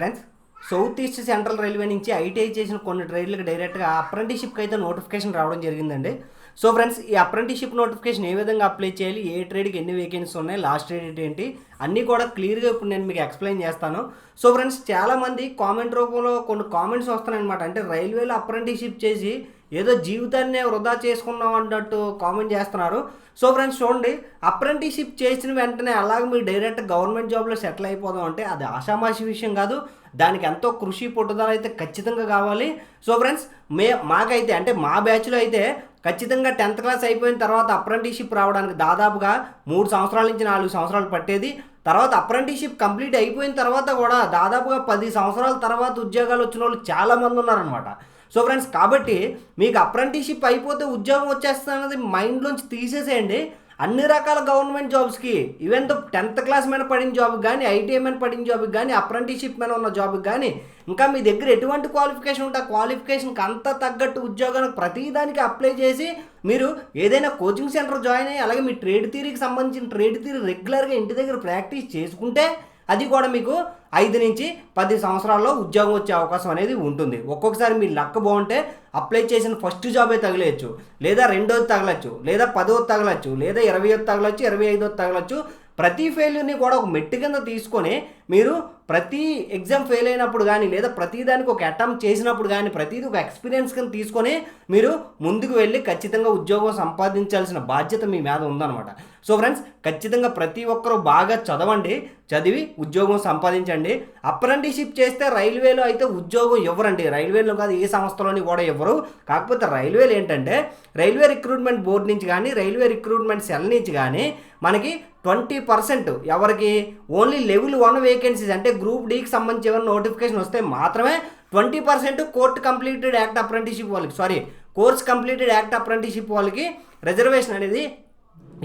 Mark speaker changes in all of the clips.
Speaker 1: Friends south east central railway నుంచి ITI చేసిన కొన్ని ట్రైన్లకు డైరెక్ట్గా అప్రెంటిషిప్కి అయితే నోటిఫికేషన్ రావడం జరిగిందండి. సో ఫ్రెండ్స్ ఈ అప్రెంటిషిప్ నోటిఫికేషన్ ఏ విధంగా అప్లై చేయాలి ఏ ట్రేడ్కి ఎన్ని వేకెన్సీ ఉన్నాయి లాస్ట్ ట్రేడ్ ఏంటి అన్నీ కూడా క్లియర్గా ఇప్పుడు నేను మీకు ఎక్స్ప్లెయిన్ చేస్తాను. సో ఫ్రెండ్స్ చాలామంది కామెంట్ రూపంలో కొన్ని కామెంట్స్ వస్తున్నాయన్నమాట. అంటే రైల్వేలో అప్రెంటిషిప్ చేసి ఏదో జీవితాన్నే వృధా చేసుకున్నాం అన్నట్టు కామెంట్ చేస్తున్నారు. సో ఫ్రెండ్స్ చూడండి అప్రెంటిషిప్ చేసిన వెంటనే అలాగే మీరు డైరెక్ట్ గవర్నమెంట్ జాబ్లో సెటిల్ అయిపోదాం అంటే అది ఆషామాషి విషయం కాదు. దానికి ఎంతో కృషి పట్టుదల అయితే ఖచ్చితంగా కావాలి. సో ఫ్రెండ్స్ మే మాకైతే అంటే మా బ్యాచ్లో అయితే ఖచ్చితంగా టెన్త్ క్లాస్ అయిపోయిన తర్వాత అప్రెంటిషిప్ రావడానికి దాదాపుగా మూడు సంవత్సరాల నుంచి నాలుగు సంవత్సరాలు పట్టేది. తర్వాత అప్రెంటిషిప్ కంప్లీట్ అయిపోయిన తర్వాత కూడా దాదాపుగా పది సంవత్సరాల తర్వాత ఉద్యోగాలు వచ్చిన వాళ్ళు చాలామంది ఉన్నారనమాట సో ఫ్రెండ్స్ కాబట్టి మీకు అప్రెంటిషిప్ అయిపోతే ఉద్యోగం వచ్చేస్తున్నది మైండ్లోంచి తీసేసేయండి. అన్ని రకాల గవర్నమెంట్ జాబ్స్కి ఈవెన్తో టెన్త్ క్లాస్ మీద పడిన జాబ్ కానీ ఐటీఐ మీద పడిన జాబ్కి కానీ అప్రెంటిషిప్ మీద ఉన్న జాబ్కి కానీ ఇంకా మీ దగ్గర ఎటువంటి క్వాలిఫికేషన్ ఉంటే ఆ క్వాలిఫికేషన్కి అంత తగ్గట్టు ఉద్యోగానికి ప్రతిదానికి అప్లై చేసి మీరు ఏదైనా కోచింగ్ సెంటర్ జాయిన్ అయ్యి అలాగే మీ ట్రేడ్ థీరీకి సంబంధించిన ట్రేడ్ థీరీ రెగ్యులర్గా ఇంటి దగ్గర ప్రాక్టీస్ చేసుకుంటే అది కూడా మీకు ఐదు నుంచి పది సంవత్సరాల్లో ఉద్యోగం వచ్చే అవకాశం అనేది ఉంటుంది. ఒక్కొక్కసారి మీ లక్ బాగుంటే అప్లై చేసిన ఫస్ట్ జాబే తగిలేయచ్చు. లేదా రెండోది తగలచ్చు లేదా పదోది తగలచ్చు లేదా ఇరవై తగలచ్చు ఇరవై ఐదోది తగలచ్చు ప్రతి ఫెయిల్యూర్ని కూడా ఒక మెట్టు కింద తీసుకొని మీరు ప్రతి ఎగ్జామ్ ఫెయిల్ అయినప్పుడు కానీ లేదా ప్రతి దానికి ఒక అటెంప్ట్ చేసినప్పుడు కానీ ప్రతిదీ ఒక ఎక్స్పీరియన్స్ కింద తీసుకొని మీరు ముందుకు వెళ్ళి ఖచ్చితంగా ఉద్యోగం సంపాదించాల్సిన బాధ్యత మీ మీద ఉందన్నమాట. సో ఫ్రెండ్స్ ఖచ్చితంగా ప్రతి ఒక్కరూ బాగా చదవండి చదివి ఉద్యోగం సంపాదించండి. అప్రెంటిషిప్ చేస్తే రైల్వేలో అయితే ఉద్యోగం ఇవ్వరండి. రైల్వేలో కాదు ఏ సంస్థలోని కూడా ఇవ్వరు. కాకపోతే రైల్వేలు ఏంటంటే రైల్వే రిక్రూట్మెంట్ బోర్డు నుంచి కానీ రైల్వే రిక్రూట్మెంట్ సెల్ నుంచి కానీ మనకి ట్వంటీ పర్సెంట్ ఎవరికి? Only level one vacancies. అంటే గ్రూప్ డీకి సంబంధించి ఏమైనా నోటిఫికేషన్ వస్తే మాత్రమే twenty percent court completed act apprenticeship వాళ్ళకి. Sorry course completed act apprenticeship వాళ్ళకి రిజర్వేషన్ అనేది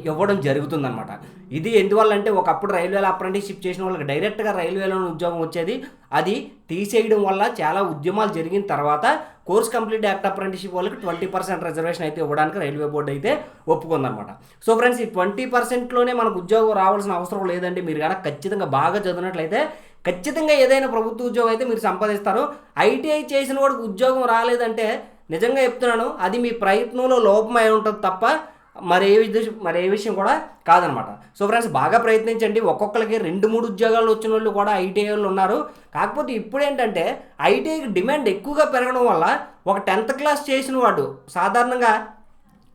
Speaker 1: ఇవ్వడం జరుగుతుందన్నమాట. ఇది ఎందువల్ల అంటే ఒకప్పుడు రైల్వేలో అప్రెంటిస్షిప్ చేసిన వాళ్ళకి డైరెక్ట్గా రైల్వేలో ఉద్యోగం వచ్చేది. అది తీసేయడం వల్ల చాలా ఉద్యమాలు జరిగిన తర్వాత కోర్స్ కంప్లీట్ యాక్ట్ అప్రెంటిషిప్ వాళ్ళకి ట్వంటీ పర్సెంట్ రిజర్వేషన్ అయితే ఇవ్వడానికి రైల్వే బోర్డు అయితే ఒప్పుకుందనమాట సో ఫ్రెండ్స్ ఈ ట్వంటీ పర్సెంట్లోనే మనకు ఉద్యోగం రావాల్సిన అవసరం లేదండి. మీరు కనుక ఖచ్చితంగా బాగా చదివినట్లయితే ఖచ్చితంగా ఏదైనా ప్రభుత్వ ఉద్యోగం అయితే మీరు సంపాదిస్తారు. ఐటీఐ చేసిన వాడికి ఉద్యోగం రాలేదంటే నిజంగా చెప్తున్నాను అది మీ ప్రయత్నంలో లోపమై ఉంటుంది తప్ప మరే మరే విషయం కూడా కాదనమాట. సో ఫ్రెండ్స్ బాగా ప్రయత్నించండి. ఒక్కొక్కరికి రెండు మూడు ఉద్యోగాలు వచ్చిన వాళ్ళు కూడా ఐటీఐ వాళ్ళు ఉన్నారు. కాకపోతే ఇప్పుడు ఏంటంటే ఐటీఐకి డిమాండ్ ఎక్కువగా పెరగడం వల్ల ఒక టెన్త్ క్లాస్ చేసిన వాడు సాధారణంగా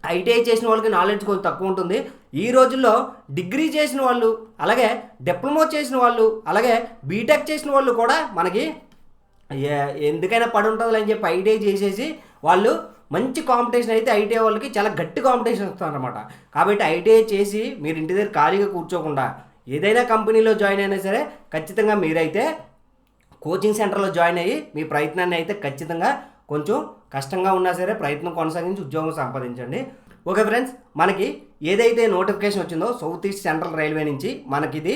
Speaker 1: ఐటీఐ చేసిన వాళ్ళకి నాలెడ్జ్ కొంచెం తక్కువ ఉంటుంది. ఈ రోజుల్లో డిగ్రీ చేసిన వాళ్ళు అలాగే డిప్లొమా చేసిన వాళ్ళు అలాగే బీటెక్ చేసిన వాళ్ళు కూడా మనకి ఎందుకైనా పడి ఉంటుంది అని చెప్పి ఐటీఐ చేసేసి వాళ్ళు మంచి కాంపిటీషన్ అయితే ఐటీఐ వాళ్ళకి చాలా గట్టి కాంపిటీషన్ వస్తుందన్నమాట. కాబట్టి ఐటీఐ చేసి మీరు ఇంటి దగ్గర ఖాళీగా కూర్చోకుండా ఏదైనా కంపెనీలో జాయిన్ అయినా సరే ఖచ్చితంగా మీరైతే కోచింగ్ సెంటర్లో జాయిన్ అయ్యి మీ ప్రయత్నాన్ని అయితే ఖచ్చితంగా కొంచెం కష్టంగా ఉన్నా సరే ప్రయత్నం కొనసాగించి ఉద్యోగం సంపాదించండి. ఓకే ఫ్రెండ్స్ మనకి ఏదైతే నోటిఫికేషన్ వచ్చిందో సౌత్ ఈస్ట్ సెంట్రల్ రైల్వే నుంచి మనకిది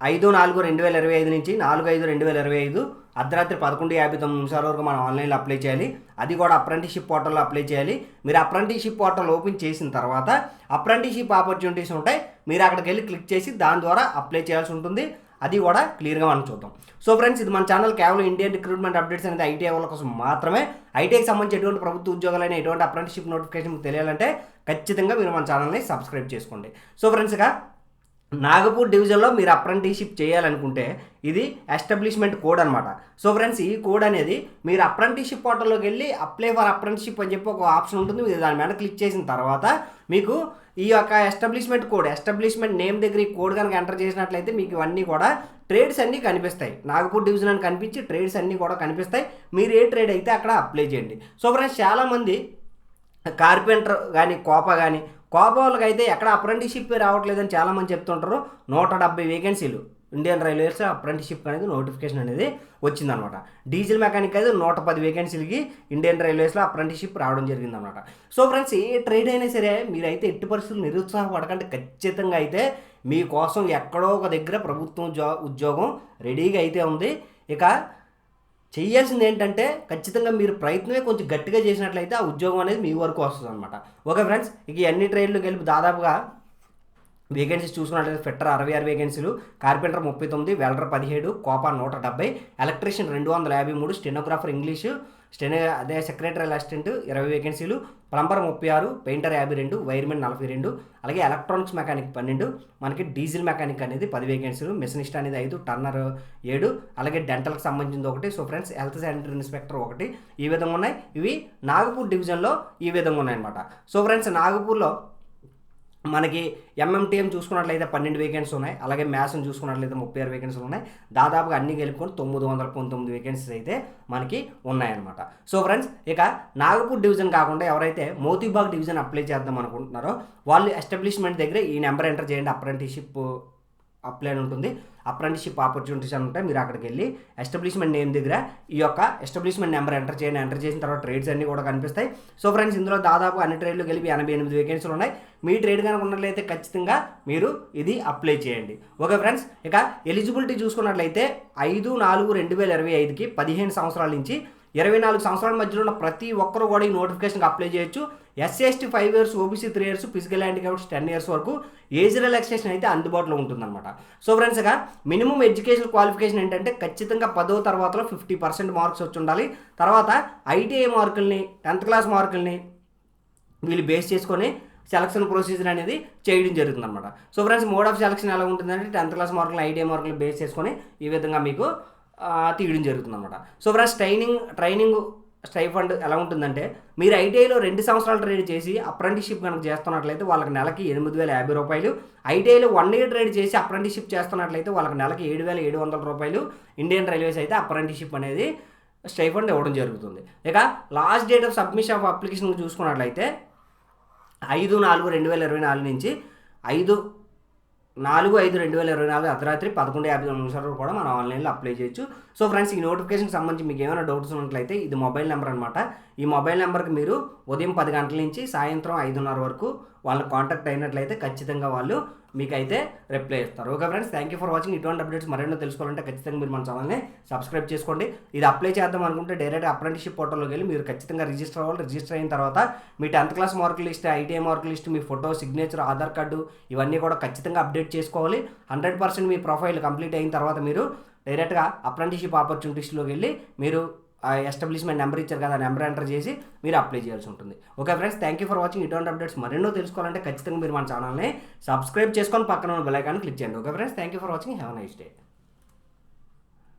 Speaker 1: ఐదు నాలుగు రెండు వేల ఇరవై ఐదు నుంచి నాలుగు ఐదు రెండు వేల ఇరవై ఐదు అర్ధరాత్రి పదకొండు యాభై తొమ్మిది నిమిషాల వరకు మనం ఆన్లైన్లో అప్లై చేయాలి. అది కూడా అప్రెంటిషిప్ పోర్టల్లో అప్లై చేయాలి. మీరు అప్రెంటిషిప్ పోర్టల్ ఓపెన్ చేసిన తర్వాత అప్రెంటిషిప్ ఆపర్చునిటీస్ ఉంటాయి. మీరు అక్కడికి వెళ్ళి క్లిక్ చేసి దాని ద్వారా అప్లై చేయాల్సి ఉంటుంది. అది కూడా క్లియర్గా మనం చూద్దాం. సో ఫ్రెండ్స్ ఇది మన ఛానల్ కేవలం ఇండియన్ రిక్రూట్మెంట్ అప్డేట్స్ అనేది ఐటీఐ వాళ్ళ కోసం మాత్రమే. ఐటీఐకి సంబంధించి ఎటువంటి ప్రభుత్వ ఉద్యోగాలైన ఎటువంటి అప్రెంటిషిప్ నోటిఫికేషన్ తెలియాలంటే ఖచ్చితంగా మీరు మన ఛానల్ని సబ్స్క్రైబ్ చేసుకోండి. సో ఫ్రెండ్స్గా నాగపూర్ డివిజన్లో మీరు అప్రెంటిషిప్ చేయాలనుకుంటే ఇది ఎస్టాబ్లిష్మెంట్ కోడ్ అనమాట సో ఫ్రెండ్స్ ఈ కోడ్ అనేది మీరు అప్రెంటిషిప్ పోర్టల్లోకి వెళ్ళి అప్లై ఫర్ అప్రెంటిషిప్ అని చెప్పి ఒక ఆప్షన్ ఉంటుంది. మీరు దాని మీద క్లిక్ చేసిన తర్వాత మీకు ఈ యొక్క ఎస్టాబ్లిష్మెంట్ కోడ్ ఎస్టాబ్లిష్మెంట్ నేమ్ దగ్గర ఈ కోడ్ కనుక ఎంటర్ చేసినట్లయితే మీకు ఇవన్నీ కూడా ట్రేడ్స్ అన్నీ కనిపిస్తాయి. నాగపూర్ డివిజన్ అని కనిపించి ట్రేడ్స్ అన్నీ కూడా కనిపిస్తాయి. మీరు ఏ ట్రేడ్ అయితే అక్కడ అప్లై చేయండి. సో ఫ్రెండ్స్ చాలామంది కార్పెంటర్ కానీ కోప కానీ కోప వాళ్ళకి అయితే ఎక్కడ అప్రెంటిషిప్ రావట్లేదని చాలామంది చెప్తుంటారు. నూట డెబ్బై వేకెన్సీలు ఇండియన్ రైల్వేస్ అప్రెంటిషిప్ అనేది నోటిఫికేషన్ అనేది వచ్చిందనమాట. డీజిల్ మెకానిక్ అయితే నూట పది వేకెన్సీలకి ఇండియన్ రైల్వేస్లో అప్రెంటిషిప్ రావడం జరిగిందనమాట. సో ఫ్రెండ్స్ ఏ ట్రేడ్ అయినా సరే మీరైతే ఎట్టి పరిస్థితులు నిరుత్సాహపడకంటే ఖచ్చితంగా అయితే మీకోసం ఎక్కడో ఒక దగ్గర ప్రభుత్వం జా ఉద్యోగం రెడీగా అయితే ఉంది. ఇక చేయాల్సింది ఏంటంటే ఖచ్చితంగా మీరు ప్రయత్నమే కొంచెం గట్టిగా చేసినట్లయితే ఆ ఉద్యోగం అనేది మీ వరకు వస్తుంది అనమాట ఓకే ఫ్రెండ్స్ ఇక అన్ని ట్రైన్లు గెలిపి దాదాపుగా వేకెన్సీస్ చూసుకున్నట్లయితే ఫిట్టర్ అరవై ఆరు వేకెన్సీలు కార్పెంటర్ ముప్పై తొమ్మిది వెల్డర్ పదిహేడు కోపా నూట డెబ్బై ఎలక్ట్రీషియన్ రెండు వందల యాభై మూడు స్టెనోగ్రాఫర్ ఇంగ్లీషు స్టెనో అదే సెక్రటరీ అసిస్టెంట్ ఇరవై వేకెన్సీలు ప్లంబర్ ముప్పై ఆరు పెయింటర్ యాభై రెండు వైర్మెన్ నలభై రెండు అలాగే ఎలక్ట్రానిక్స్ మెకానిక్ పన్నెండు మనకి డీజిల్ మెకానిక్ అనేది పది వేకెన్సీలు మెషినిస్ట్ అనేది ఐదు టర్నర్ ఏడు అలాగే డెంటల్కి సంబంధించింది ఒకటి so friends health sanitary inspector ఒకటి ఈ విధంగా ఉన్నాయి. ఇవి నాగపూర్ డివిజన్లో ఈ విధంగా ఉన్నాయన్నమాట. సో ఫ్రెండ్స్ నాగపూర్లో మనకి ఎంఎంటీఎం చూసుకున్నట్లయితే పన్నెండు వేకెన్సీ ఉన్నాయి. అలాగే మ్యాథ్స్ని చూసుకున్నట్లయితే ముప్పై ఆరు వేకెన్సీలు ఉన్నాయి. దాదాపుగా అన్ని కలుపుకొని తొమ్మిది వందల పంతొమ్మిది వేకెన్సీస్ అయితే మనకి ఉన్నాయన్నమాట. సో ఫ్రెండ్స్ ఇక నాగపూర్ డివిజన్ కాకుండా ఎవరైతే మోతీబాగ్ డివిజన్ అప్లై చేద్దాం అనుకుంటున్నారో వాళ్ళు ఎస్టాబ్లిష్మెంట్ దగ్గర ఈ నెంబర్ ఎంటర్ చేయండి. అప్రెంటిషిప్ అప్లై ఉంటుంది. అప్రెంటిషిప్ ఆపర్చునిటీస్ అని ఉంటాయి. మీరు అక్కడికి వెళ్ళి ఎస్టాబ్లిష్మెంట్ నేమ్ దగ్గర ఈ యొక్క ఎస్టాబ్లిష్మెంట్ నెంబర్ ఎంటర్ చేయండి. ఎంటర్ చేసిన తర్వాత ట్రేడ్స్ అన్నీ కూడా కనిపిస్తాయి. సో ఫ్రెండ్స్ ఇందులో దాదాపు అన్ని ట్రేడ్లు కలిపి ఎనభై ఎనిమిది వేకెన్సీలు ఉన్నాయి. మీ ట్రేడ్ కనుక ఉన్నట్లయితే ఖచ్చితంగా మీరు ఇది అప్లై చేయండి. ఓకే ఫ్రెండ్స్ ఇక ఎలిజిబిలిటీ చూసుకున్నట్లయితే ఐదు నాలుగు రెండు వేల ఇరవై ఐదుకి పదిహేను సంవత్సరాల నుంచి ఇరవై నాలుగు సంవత్సరాల మధ్యలో ఉన్న ప్రతి ఒక్కరు కూడా ఈ నోటిఫికేషన్కి అప్లై చేయొచ్చు. SC ST five years OBC three years physical handicaps ten years వరకు ఏజ్ రిలాక్సేషన్ అయితే అందుబాటులో ఉంటుందన్నమాట. సో ఫ్రెండ్స్ ఇక మినిమం ఎడ్యుకేషన్ క్వాలిఫికేషన్ ఏంటంటే ఖచ్చితంగా పదో తర్వాతలో ఫిఫ్టీ పర్సెంట్ మార్క్స్ వచ్చి ఉండాలి. తర్వాత ఐటీఐ మార్కుల్ని టెన్త్ క్లాస్ మార్కుల్ని వీళ్ళు బేస్ చేసుకొని సెలక్షన్ ప్రొసీజర్ అనేది చేయడం జరుగుతుంది అనమాట so friends mode of selection ఎలా ఉంటుందంటే టెన్త్ క్లాస్ మార్కులు ఐటీఐ మార్కులు బేస్ చేసుకొని ఈ విధంగా మీకు తీయడం జరుగుతుంది అనమాట so friends training training stipend ఎలా ఉంటుందంటే మీరు ఐటీఐలో రెండు సంవత్సరాలు ట్రేడ్ చేసి అప్రెంటిషిప్ కనుక చేస్తున్నట్లయితే వాళ్ళకి నెలకి ఎనిమిది వేల యాభై రూపాయలు. ఐటీఐలో వన్ ఇయర్ ట్రేడ్ చేసి అప్రెంటిషిప్ చేస్తున్నట్లయితే వాళ్ళకి నెలకి ఏడు వేల ఏడు వందల రూపాయలు. ఇండియన్ రైల్వేస్ అయితే అప్రెంటిషిప్ అనేది స్టైఫండ్ ఇవ్వడం జరుగుతుంది. ఇక last date of submission of application చూసుకున్నట్లయితే ఐదు నాలుగు రెండు వేల ఇరవై నాలుగు నుంచి ఐదు నాలుగు ఐదు రెండు వేల ఇరవై నాలుగు అర్ధరాత్రి పదకొండు యాభై తొమ్మిది నిమిషాలు కూడా మనం ఆన్లైన్లో అప్లై చేయొచ్చు. సో ఫ్రెండ్స్ ఈ నోటిఫికేషన్ సంబంధించి మీకు ఏమైనా డౌట్స్ ఉన్నట్లయితే ఇది మొబైల్ నెంబర్ అనమాట ఈ మొబైల్ నెంబర్కి మీరు ఉదయం పది గంటల నుంచి సాయంత్రం ఐదున్నర వరకు వాళ్ళని కాంటాక్ట్ అయినట్లయితే ఖచ్చితంగా వాళ్ళు మీకైతే రిప్లై ఇస్తారు okay friends thank you for watching ఇటువంటి అప్డేట్స్ మరెన్నో తెలుసుకోవాలంటే ఖచ్చితంగా మీరు మన ఛానల్ని సబ్స్క్రైబ్ చేసుకోండి. ఇది అప్లై చేద్దాం అనుకుంటే డైరెక్ట్ అప్రెంటిషిప్ పోర్టల్లోకి వెళ్ళి మీరు ఖచ్చితంగా రిజిస్టర్ అవ్వాలి. రిజిస్టర్ అయిన తర్వాత మీ tenth class mark list ITI mark list మీ ఫోటో సిగ్నేచర్ ఆధార్ కార్డు ఇవన్నీ కూడా ఖచ్చితంగా అప్డేట్ చేసుకోవాలి. హండ్రెడ్ పర్సెంట్ మీ ప్రొఫైల్ కంప్లీట్ అయిన తర్వాత మీరు డైరెక్ట్గా అప్రెంటిషిప్ ఆపర్చునిటీస్లోకి వెళ్ళి మీరు ఎస్టాబ్లిష్మెంట్ నెంబర్ ఇచ్చారు కదా నెంబర్ ఎంటర్ చేసి మీరు అప్లై చేయాల్సి ఉంటుంది. Okay friends thank you for watching ఇటువంటి అప్డేట్స్ మరెన్నో తెలుసుకోవాలంటే ఖచ్చితంగా మీరు మన ఛానల్ని సబ్స్క్రైబ్ చేసుకొని పక్కన ఉన్న బెల్ ఐకాన్ క్లిక్ చేయండి. Okay friends thank you for watching have nice day